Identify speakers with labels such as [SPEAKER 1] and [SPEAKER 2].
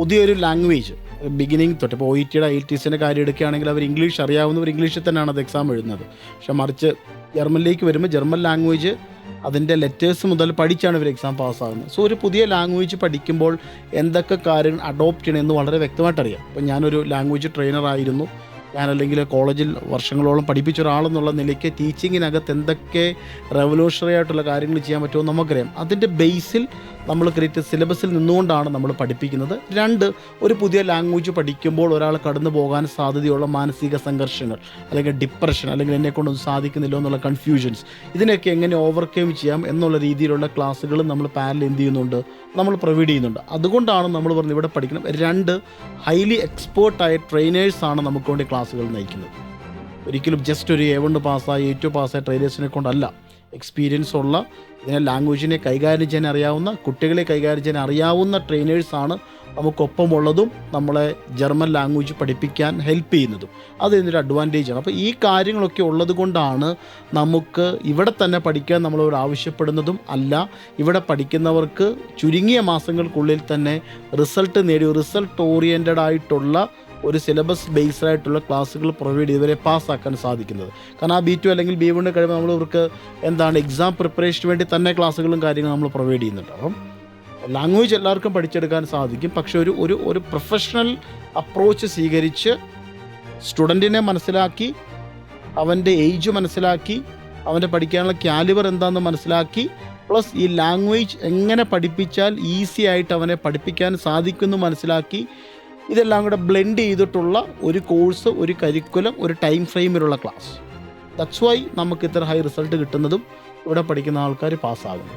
[SPEAKER 1] പുതിയൊരു language beginning തൊട്ട് ഇപ്പോൾ ഒ ഇ ടിയുടെ ഐ ടി സിന്റെ കാര്യം എടുക്കുകയാണെങ്കിൽ അവർ ഇംഗ്ലീഷ് അറിയാവുന്നവർ ഇംഗ്ലീഷിൽ തന്നെയാണ് അത് എക്സാം എഴുതുന്നത്. പക്ഷെ മറിച്ച് ജർമ്മനിലേക്ക് വരുമ്പോൾ ജർമ്മൻ ലാംഗ്വേജ് അതിന്റെ ലെറ്റേഴ്സ് മുതൽ പഠിച്ചാണ് ഇവർ എക്സാം പാസ്സാകുന്നത് സോ ഒരു പുതിയ ലാംഗ്വേജ് പഠിക്കുമ്പോൾ എന്തൊക്കെ കാര്യങ്ങൾ അഡോപ്റ്റ് ചെയ്യണമെന്ന് വളരെ വ്യക്തമായിട്ട് അറിയാം ഇപ്പം ഞാനൊരു ലാംഗ്വേജ് ട്രെയിനർ ആയിരുന്നു. ഞാനല്ലെങ്കിൽ കോളേജിൽ വർഷങ്ങളോളം പഠിപ്പിച്ച ഒരാളെന്നുള്ള നിലയ്ക്ക് ടീച്ചിങ്ങിനകത്ത് എന്തൊക്കെ റെവല്യൂഷണറി ആയിട്ടുള്ള കാര്യങ്ങൾ ചെയ്യാൻ പറ്റുമോ നമുക്കറിയാം. അതിന്റെ ബേസിൽ നമ്മൾ ക്രിയേറ്റ് സിലബസിൽ നിന്നുകൊണ്ടാണ് നമ്മൾ പഠിപ്പിക്കുന്നത്. രണ്ട് ഒരു പുതിയ ലാംഗ്വേജ് പഠിക്കുമ്പോൾ ഒരാൾ കടന്നു പോകാൻ സാധ്യതയുള്ള മാനസിക സംഘർഷങ്ങൾ അല്ലെങ്കിൽ ഡിപ്രഷൻ അല്ലെങ്കിൽ എന്നെ കൊണ്ടൊന്നും സാധിക്കുന്നില്ല എന്നുള്ള കൺഫ്യൂഷൻസ് ഇതിനൊക്കെ എങ്ങനെ ഓവർകം ചെയ്യാം എന്നുള്ള രീതിയിലുള്ള ക്ലാസ്സുകൾ നമ്മൾ പാരൽ എന്ത് ചെയ്യുന്നുണ്ട്? നമ്മൾ പ്രൊവൈഡ് ചെയ്യുന്നുണ്ട്. അതുകൊണ്ടാണ് നമ്മൾ പറഞ്ഞത് ഇവിടെ പഠിക്കണം. രണ്ട് ഹൈലി എക്സ്പേർട്ടായ ട്രെയിനേഴ്സാണ് നമുക്ക് വേണ്ടി ക്ലാസ്സുകൾ നയിക്കുന്നത്. ഒരിക്കലും ജസ്റ്റ് ഒരു എ വൺ പാസ്സായി എ ടു പാസ്സായ ട്രെയിനേഴ്സിനെ കൊണ്ടല്ല. എക്സ്പീരിയൻസ് ഉള്ള ഇതിനെ ലാംഗ്വേജിനെ കൈകാര്യം ചെയ്യാൻ അറിയാവുന്ന കുട്ടികളെ കൈകാര്യം ചെയ്യാൻ അറിയാവുന്ന ട്രെയിനേഴ്സാണ് നമുക്കൊപ്പമുള്ളതും നമ്മളെ ജർമ്മൻ ലാംഗ്വേജ് പഠിപ്പിക്കാൻ ഹെൽപ്പ് ചെയ്യുന്നതും. അത് ഇതിന്റെ അഡ്വാന്റേജാണ് അപ്പോൾ ഈ കാര്യങ്ങളൊക്കെ ഉള്ളത് കൊണ്ടാണ് നമുക്ക് ഇവിടെ തന്നെ പഠിക്കാൻ നമ്മളോട് ആവശ്യപ്പെടുന്നതും അല്ല ഇവിടെ പഠിക്കുന്നവർക്ക് ചുരുങ്ങിയ മാസങ്ങൾക്കുള്ളിൽ തന്നെ റിസൾട്ട് നേടി റിസൾട്ട് ഓറിയന്റഡ് ആയിട്ടുള്ള ഒരു സിലബസ് ബേസ്ഡ് ആയിട്ടുള്ള ക്ലാസ്സുകൾ പ്രൊവൈഡ് ചെയ്ത് ഇവരെ പാസ്സാക്കാൻ സാധിക്കുന്നത്. കാരണം ആ ബി ടു അല്ലെങ്കിൽ ബി വണ്ണ് കഴിയുമ്പോൾ നമ്മൾ ഇവർക്ക് എന്താണ് എക്സാം പ്രിപ്പറേഷന് വേണ്ടി തന്നെ ക്ലാസ്സുകളും കാര്യങ്ങളും നമ്മൾ പ്രൊവൈഡ് ചെയ്യുന്നുണ്ട്. അപ്പം ലാംഗ്വേജ് എല്ലാവർക്കും പഠിച്ചെടുക്കാൻ സാധിക്കും. പക്ഷേ ഒരു ഒരു ഒരു പ്രൊഫഷണൽ അപ്രോച്ച് സ്വീകരിച്ച് സ്റ്റുഡന്റിനെ മനസ്സിലാക്കി അവന്റെ ഏജ് മനസ്സിലാക്കി അവന്റെ പഠിക്കാനുള്ള കാലിവർ എന്താണെന്ന് മനസ്സിലാക്കി പ്ലസ് ഈ ലാംഗ്വേജ് എങ്ങനെ പഠിപ്പിച്ചാൽ ഈസി ആയിട്ട് അവനെ പഠിപ്പിക്കാൻ സാധിക്കുമെന്ന് മനസ്സിലാക്കി ഇതെല്ലാം കൂടെ ബ്ലെൻഡ് ചെയ്തിട്ടുള്ള ഒരു കോഴ്സ് ഒരു കരിക്കുലം ഒരു ടൈം ഫ്രെയിമിലുള്ള ക്ലാസ് ദറ്റ്സ് വൈ നമുക്ക് ഇത്ര ഹൈ റിസൾട്ട് കിട്ടുന്നതും ഇവിടെ പഠിക്കുന്ന ആൾക്കാർ പാസ്സാകുന്നു